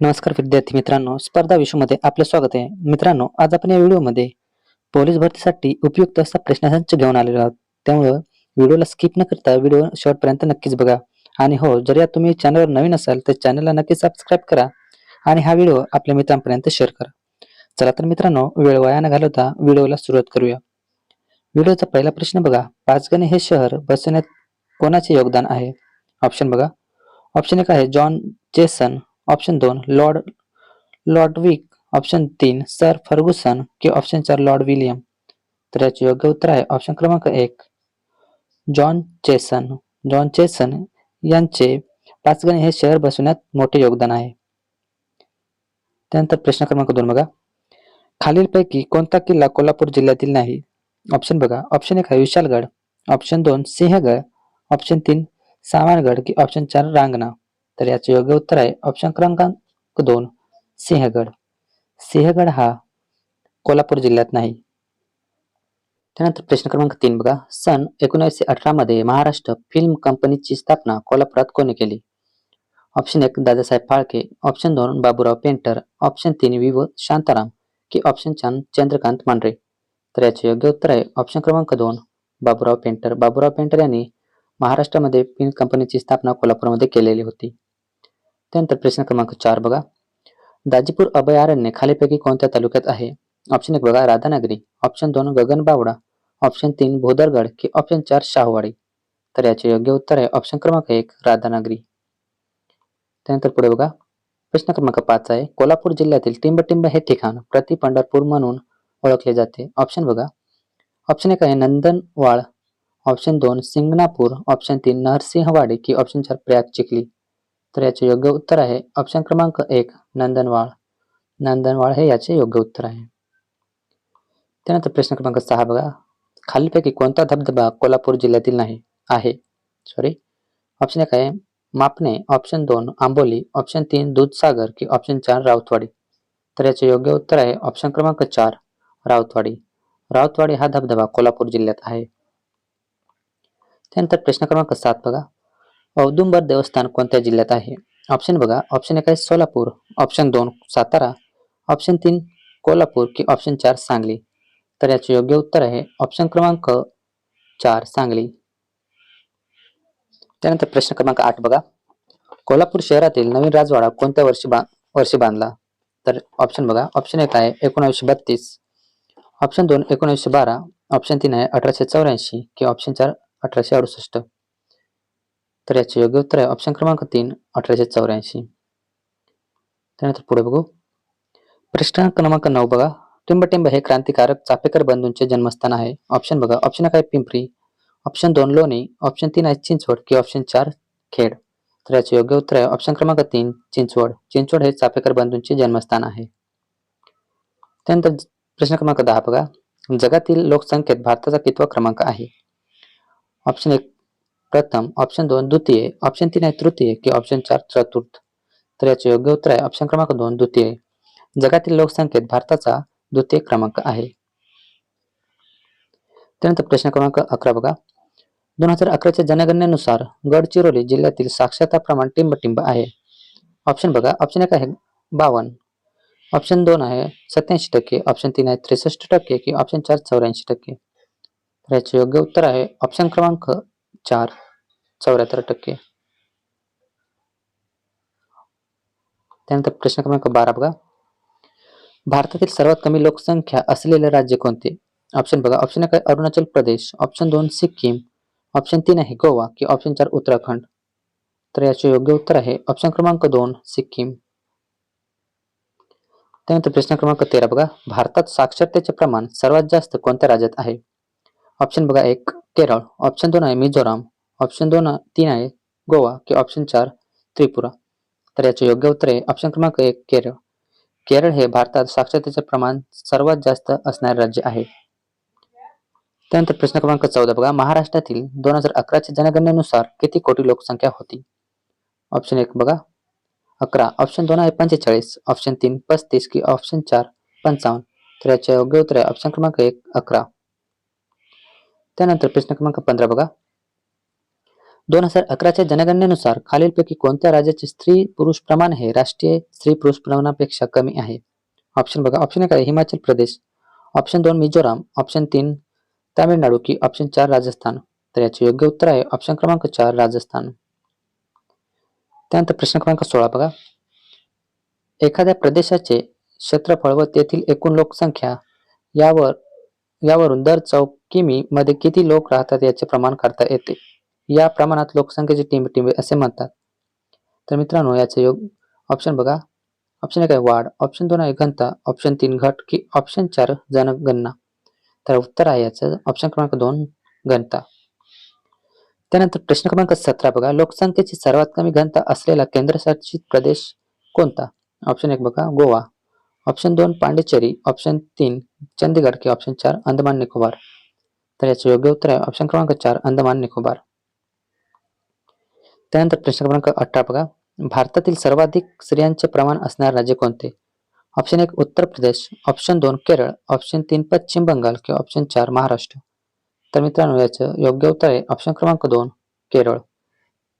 नमस्कार विद्यार्थी मित्रांनो स्पर्धा विश्वमध्ये आपले स्वागत आहे. मित्रांनो आज आपण या व्हिडिओमध्ये पोलीस भरतीसाठी उपयुक्त असा प्रश्नसंच घेऊन आलेलो आहोत. त्यामुळं व्हिडिओला स्किप न करता व्हिडिओ शेवटपर्यंत नक्कीच बघा. आणि हो जर या तुम्ही चॅनलवर नवीन असाल तर चॅनलला नक्कीच सबस्क्राईब करा आणि हा व्हिडिओ आपल्या मित्रांपर्यंत शेअर करा. चला तर मित्रांनो वेळ वाया न घालवता व्हिडिओला सुरुवात करूया. व्हिडिओचा पहिला प्रश्न बघा. पाचगणी हे शहर बसवण्यात कोणाचे योगदान आहे? ऑप्शन बघा. ऑप्शन एक आहे जॉन जेसन. ऑप्शन दोन लॉर्ड लॉर्डविक. ऑप्शन तीन सर फर्गुसन किंवा ऑप्शन चार लॉर्ड विलियम. तर याचे योग्य उत्तर आहे ऑप्शन क्रमांक एक. जॉन चेसन. जॉन चेसन यांचे पाचगणी हे शहर बसवण्यात मोठे योगदान आहे. त्यानंतर प्रश्न क्रमांक दोन बघा. खालीलपैकी कोणता किल्ला कोल्हापूर जिल्ह्यातील नाही? ऑप्शन बघा. ऑप्शन एक आहे विशालगड. ऑप्शन दोन सिंहगड. ऑप्शन तीन सामानगड की ऑप्शन चार रांगणा. तर याचे योग्य उत्तर आहे. ऑप्शन क्रमांक दोन सिंहगड. सिंहगड हा कोल्हापूर जिल्ह्यात नाही. त्यानंतर प्रश्न क्रमांक तीन बघा. सन एकोणीसशे अठरा मध्ये महाराष्ट्र फिल्म कंपनीची स्थापना कोल्हापुरात कोणी केली? ऑप्शन एक दादासाहेब फाळके. ऑप्शन दोन बाबूराव पेंटर. ऑप्शन तीन वि व शांताराम. की ऑप्शन चार चंद्रकांत मांढरे. तर याचे योग्य उत्तर आहे. ऑप्शन क्रमांक दोन बाबूराव पेंटर. बाबूराव पेंटर यांनी महाराष्ट्रामध्ये फिल्म कंपनीची स्थापना कोल्हापूरमध्ये केलेली होती. त्यानंतर प्रश्न क्रमांक चार बघा. दाजीपूर अभयारण्य खालीपैकी कोणत्या तालुक्यात आहे? ऑप्शन एक बघा, राधानगरी. ऑप्शन दोन, गगनबावडा. ऑप्शन तीन, भोदरगड की ऑप्शन चार, शाहवाडी. तर याचे योग्य उत्तर आहे ऑप्शन क्रमांक एक, राधानगरी. त्यानंतर पुढे बघा. प्रश्न क्रमांक पाच आहे, कोल्हापूर जिल्ह्यातील टिंबटिंब हे ठिकाण प्रति पंढरपूर म्हणून ओळखले जाते. ऑप्शन बघा. ऑप्शन एक आहे नंदनवाळ. ऑप्शन दोन, सिंगणापूर. ऑप्शन तीन, नरसिंहवाडी की ऑप्शन चार, प्रयाग चिखली. तर याचे योग्य उत्तर आहे ऑप्शन क्रमांक एक नंदनवाळ. नंदनवाळ हे याचे योग्य उत्तर आहे. त्यानंतर प्रश्न क्रमांक सहा बघा. खालीलपैकी कोणता धबधबा कोल्हापूर जिल्ह्यातील नाही आहे? सॉरी ऑप्शन एक आहे मापणे ऑप्शन दोन आंबोली ऑप्शन तीन दूधसागर की ऑप्शन चार राऊतवाडी. तर याचे योग्य उत्तर आहे ऑप्शन क्रमांक चार राऊतवाडी. राऊतवाडी हा धबधबा कोल्हापूर जिल्ह्यात आहे. त्यानंतर प्रश्न क्रमांक सात बघा. औदुंबर देवस्थान कोणत्या जिल्ह्यात आहे? ऑप्शन बघा. ऑप्शन एक आहे सोलापूर. ऑप्शन दोन सातारा. ऑप्शन तीन कोल्हापूर की ऑप्शन चार सांगली. तर याचे योग्य उत्तर आहे ऑप्शन क्रमांक चार सांगली. त्यानंतर प्रश्न क्रमांक आठ बघा. कोल्हापूर शहरातील नवीन राजवाडा कोणत्या वर्षी बा वर्षी बांधला? तर ऑप्शन बघा. ऑप्शन एक आहे एकोणीसशे बत्तीस. ऑप्शन दोन एकोणीसशे बारा. ऑप्शन तीन आहे अठराशे चौऱ्याऐंशी की ऑप्शन चार अठराशे अडुसष्ट. तर याचे योग्य उत्तर आहे ऑप्शन क्रमांक तीन अठराशे चौऱ्याऐंशी. त्यानंतर पुढे बघू. प्रश्न क्रमांक नऊ बघा. टिंबटिंब हे क्रांतिकारक चापेकर बंधूंचे जन्मस्थान आहे. ऑप्शन बघा. ऑप्शन एक आहे पिंपरी. ऑप्शन दोन लोणी. ऑप्शन तीन आहे चिंचवड की ऑप्शन चार खेड. तर याचे योग्य उत्तर आहे ऑप्शन क्रमांक तीन चिंचवड. चिंचवड हे चापेकर बंधूंचे जन्मस्थान आहे. त्यानंतर प्रश्न क्रमांक दहा बघा. जगातील लोकसंख्येत भारताचा कितवा क्रमांक आहे? ऑप्शन एक प्रथम ऑप्शन दोन द्वितीय. ऑप्शन तीन आहे तृतीय की ऑप्शन चार चतुर्थ. तर याचे योग्य उत्तर आहे ऑप्शन क्रमांक दोन द्वितीय. जगातील लोकसंख्येत भारताचा द्वितीय क्रमांक आहे. त्यानंतर प्रश्न क्रमांक अकरा बघा. दोन हजार अकराच्या जनगणनेनुसार गडचिरोली जिल्ह्यातील साक्षरता प्रमाण टिंबटिंब आहे. ऑप्शन बघा. ऑप्शन एक आहे बावन्न. ऑप्शन दोन आहे सत्याऐंशी टक्के. ऑप्शन तीन आहे त्रेसष्ट टक्के की ऑप्शन चार चौऱ्याऐंशी टक्के. तर याचे योग्य उत्तर आहे ऑप्शन क्रमांक चार. चौऱ्याहत्तर टक्के। प्रश्न क्रमांक बारा बघा. भारतातील सर्वात कमी लोकसंख्या असलेले राज्य कोणते? ऑप्शन बघा. ऑप्शन एक अरुणाचल प्रदेश. ऑप्शन दोन सिक्कीम. ऑप्शन तीन आहे गोवा की ऑप्शन चार उत्तराखंड. तर याचे योग्य उत्तर आहे ऑप्शन क्रमांक दोन सिक्कीम. त्यानंतर प्रश्न क्रमांक तेरा बघा. भारतात साक्षरतेचे प्रमाण सर्वात जास्त कोणत्या राज्यात आहे? ऑप्शन बघा एक, केरळ. ऑप्शन दोन आहे मिझोराम. ऑप्शन दोन तीन आहे. गोवा की ऑप्शन चार त्रिपुरा. तर याचे योग्य उत्तर आहे ऑप्शन क्रमांक एक केरळ. केरळ हे भारतात साक्षरतेचे प्रमाण सर्वात जास्त असणारे राज्य आहे. त्यानंतर प्रश्न क्रमांक चौदा बघा. महाराष्ट्रातील दोन हजार अकराच्या जनगणनेनुसार किती कोटी लोकसंख्या होती? ऑप्शन एक बघा. अकरा. ऑप्शन दोन आहे पंचेचाळीस. ऑप्शन तीन पस्तीस की ऑप्शन चार पंचावन्न. तर याचे योग्य उत्तर आहे ऑप्शन क्रमांक एक अकरा. त्यानंतर प्रश्न क्रमांक पंधरा बघा. दोन हजार अकराच्या जनगणनेनुसार खालीलपैकी कोणत्या राज्याचे स्त्री पुरुष प्रमाण हे राष्ट्रीय स्त्री पुरुष प्रमाणापेक्षा कमी आहे? ऑप्शन बघा. ऑप्शन एक आहे हिमाचल प्रदेश. ऑप्शन दोन मिझोराम. ऑप्शन तीन तामिळनाडू की ऑप्शन चार राजस्थान. तर याचे योग्य उत्तर आहे ऑप्शन क्रमांक चार राजस्थान. त्यानंतर प्रश्न क्रमांक सोळा बघा. एखाद्या प्रदेशाचे क्षेत्रफळ व तेथील एकूण लोकसंख्या यावर यावरून दर चौक किमी मध्ये किती लोक राहतात याचे प्रमाण करता येते? या प्रमाणात लोकसंख्येचे टिंबे टिंबे असे म्हणतात. तर मित्रांनो याचे योग ऑप्शन बघा. ऑप्शन एक आहे वाढ. ऑप्शन दोन आहे घनता. ऑप्शन तीन घट की ऑप्शन चार जनगणना. तर उत्तर आहे याचं. ऑप्शन क्रमांक दोन घनता. त्यानंतर प्रश्न क्रमांक सतरा बघा. लोकसंख्येची सर्वात कमी घनता असलेला केंद्रशासित प्रदेश कोणता? ऑप्शन एक बघा. गोवा. ऑप्शन दोन पांडेचेरी. ऑप्शन तीन चंदीगड की ऑप्शन चार अंदमान निकोबार. तर याचे योग्य उत्तर आहे. ऑप्शन क्रमांक चार अंदमान निकोबार. त्यानंतर प्रश्न क्रमांक अठरा बघा. भारतातील सर्वाधिक स्त्रियांचे प्रमाण असणारे राज्य कोणते? ऑप्शन एक उत्तर प्रदेश. ऑप्शन दोन केरळ. ऑप्शन तीन पश्चिम बंगाल किंवा ऑप्शन चार महाराष्ट्र. तर मित्रांनो याचं योग्य उत्तर आहे. ऑप्शन क्रमांक दोन केरळ.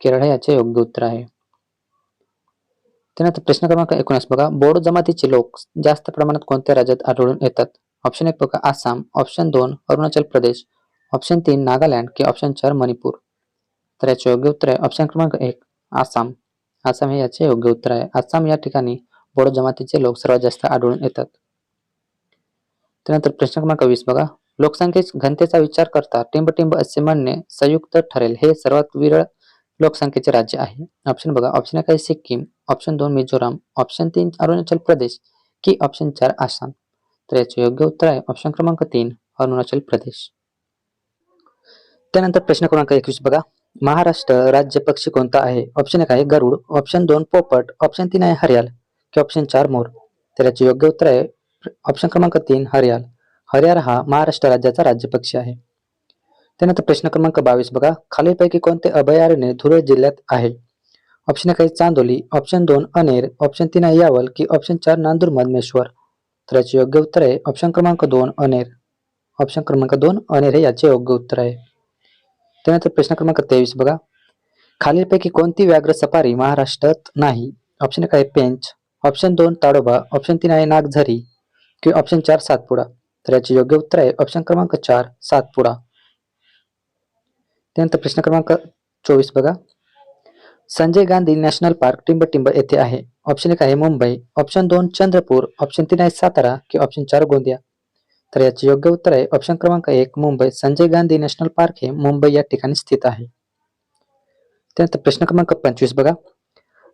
केरळ हे याचे योग्य उत्तर आहे. त्यानंतर प्रश्न क्रमांक एकोणीस बघा. बोडो जमातीचे लोक जास्त प्रमाणात कोणत्या राज्यात आढळून येतात? ऑप्शन एक बघा आसाम. ऑप्शन दोन अरुणाचल प्रदेश. ऑप्शन तीन नागालँड किंवा ऑप्शन चार मणिपूर. तर याचे योग्य उत्तर आहे ऑप्शन क्रमांक एक आसाम. आसाम हे याचे योग्य उत्तर आहे आसाम या ठिकाणी बोडो जमातीचे लोक सर्वात जास्त आढळून येतात. त्यानंतर प्रश्न क्रमांक वीस बघा. लोकसंख्ये घनतेचा विचार करता टिंब असे म्हणणे संयुक्त ठरेल. हे सर्वात विरळ लोकसंख्येचे राज्य आहे. ऑप्शन बघा. ऑप्शन एक आहे सिक्कीम. ऑप्शन दोन मिझोराम. ऑप्शन तीन अरुणाचल प्रदेश की ऑप्शन चार आसाम. तर याचे योग्य उत्तर आहे ऑप्शन क्रमांक तीन अरुणाचल प्रदेश. त्यानंतर प्रश्न क्रमांक एकवीस बघा. महाराष्ट्र राज्य पक्षी कोणता आहे? ऑप्शन एक आहे गरुड. ऑप्शन दोन पोपट. ऑप्शन तीन आहे हरियाल. की ऑप्शन चार मोर. तर याचे योग्य उत्तर आहे ऑप्शन क्रमांक तीन हरियाल. हरियाल हा महाराष्ट्र राज्याचा राज्य पक्षी आहे. त्यानंतर प्रश्न क्रमांक बावीस बघा. खालीलपैकी कोणते अभयारण्य धुळे जिल्ह्यात आहे? ऑप्शन एक आहे चांदोली. ऑप्शन दोन अनेर. ऑप्शन तीन आहे यावल. की ऑप्शन चार नांदूर मधमेश्वर. तर याचे योग्य उत्तर आहे ऑप्शन क्रमांक दोन अनेर. ऑप्शन क्रमांक दोन अनेर हे याचे योग्य उत्तर आहे. त्यानंतर प्रश्न क्रमांक तेवीस बघा. खालीलपैकी कोणती व्याघ्र सफारी महाराष्ट्रात नाही? ऑप्शन एक आहे पेंच. ऑप्शन दोन ताडोबा. ऑप्शन तीन आहे नागझरी. किंवा ऑप्शन चार सातपुडा. तर याचे योग्य उत्तर आहे ऑप्शन क्रमांक चार सातपुडा. त्यानंतर प्रश्न क्रमांक चोवीस बघा. संजय गांधी नॅशनल पार्क टिंबटिंब येथे आहे. ऑप्शन एक आहे मुंबई. ऑप्शन दोन चंद्रपूर. ऑप्शन तीन आहे सातारा. की ऑप्शन चार गोंदिया. तर याचे योग्य उत्तर आहे. ऑप्शन क्रमांक एक मुंबई. संजय गांधी नॅशनल पार्क हे मुंबई या ठिकाणी स्थित आहे. त्यानंतर प्रश्न क्रमांक पंचवीस बघा.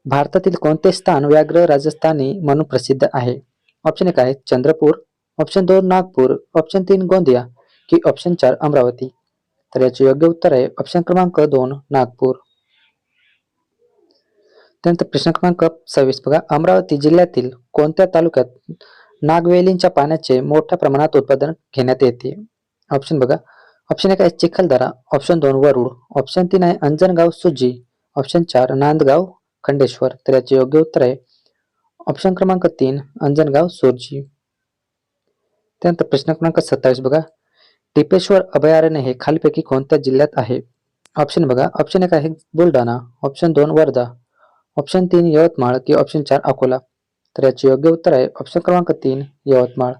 भारतातील कोणते स्थान व्याघ्र राजस्थानी म्हणून प्रसिद्ध आहे? ऑप्शन एक आहे चंद्रपूर. ऑप्शन दोन नागपूर. ऑप्शन तीन गोंदिया. की ऑप्शन चार अमरावती. तर याचे योग्य उत्तर आहे. ऑप्शन क्रमांक दोन नागपूर. त्यानंतर प्रश्न क्रमांक सव्वीस बघा. अमरावती जिल्ह्यातील कोणत्या तालुक्यात नागवेलींच्या पाण्याचे मोठ्या प्रमाणात उत्पादन घेण्यात येते. ऑप्शन बघा. ऑप्शन एक आहे चिखलदरा. ऑप्शन दोन वरुड. ऑप्शन तीन आहे अंजनगाव सुजी. ऑप्शन चार नांदगाव खंडेश्वर. तर याचे योग्य उत्तर आहे. ऑप्शन क्रमांक तीन अंजनगाव सुरजी. त्यानंतर प्रश्न क्रमांक सत्तावीस बघा. टिपेश्वर अभयारण्य हे खालीपैकी कोणत्या जिल्ह्यात आहे? ऑप्शन बघा. ऑप्शन एक आहे बुलढाणा. ऑप्शन दोन वर्धा. ऑप्शन तीन यवतमाळ. की ऑप्शन चार अकोला. तर याचे योग्य उत्तर आहे ऑप्शन क्रमांक तीन यवतमाळ.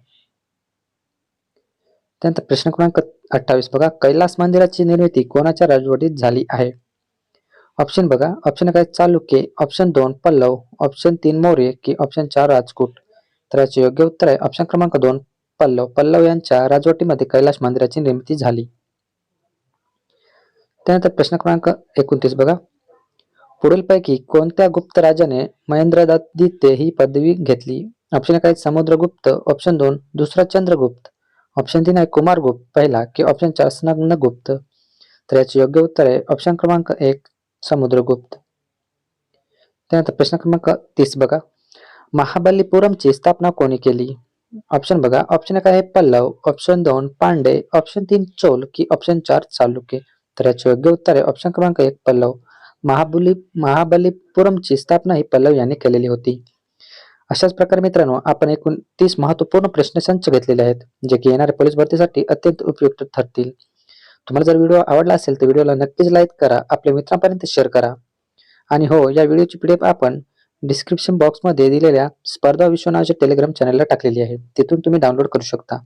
त्यानंतर प्रश्न क्रमांक अठ्ठावीस बघा. कैलास मंदिराची निर्मिती कोणाच्या राजवटीत झाली आहे? ऑप्शन बघा. ऑप्शन एक आहे चालुक्य ऑप्शन दोन पल्लव ऑप्शन तीन मौर्य की ऑप्शन चार राजकूट. तर याचे योग्य उत्तर आहे ऑप्शन क्रमांक दोन पल्लव. पल्लव यांच्या राजवटीमध्ये कैलास मंदिराची निर्मिती झाली. त्यानंतर प्रश्न क्रमांक एकोणतीस बघा. पुढीलपैकी कोणत्या गुप्त राजाने महेंद्रदादित्य ही पदवी घेतली? ऑप्शन एक आहे समुद्रगुप्त. ऑप्शन दोन दुसरा चंद्रगुप्त. ऑप्शन तीन आहे कुमारगुप्त. पहिला की ऑप्शन चार स्नग्नगुप्त. तर याचे योग्य उत्तर आहे ऑप्शन क्रमांक एक समुद्रगुप्त. त्यानंतर प्रश्न क्रमांक तीस बघा. महाबलीपुरमची स्थापना कोणी केली? ऑप्शन बघा. ऑप्शन एक आहे पल्लव. ऑप्शन दोन पांडे. ऑप्शन तीन चोल की ऑप्शन चार चालुक्य. तर याचे योग्य उत्तर आहे ऑप्शन क्रमांक एक पल्लव. महाबली महाबलीपुरमची स्थापना ही पल्लव यांनी केलेली होती. अशाच प्रकारे मित्रांनो आपण एकूण तीस महत्त्वपूर्ण प्रश्नसंच घेतलेले आहेत जे की येणाऱ्या पोलीस भरतीसाठी अत्यंत उपयुक्त ठरतील. तुम्हाला जर व्हिडिओ आवडला असेल तर व्हिडिओला नक्कीच लाईक करा आपल्या मित्रांपर्यंत शेअर करा. आणि हो या व्हिडिओची पी आपण डिस्क्रिप्शन बॉक्समध्ये दिलेल्या स्पर्धा विश्व नावाच्या टेलिग्राम चॅनलला टाकलेली आहे तिथून तुम्ही डाउनलोड करू शकता.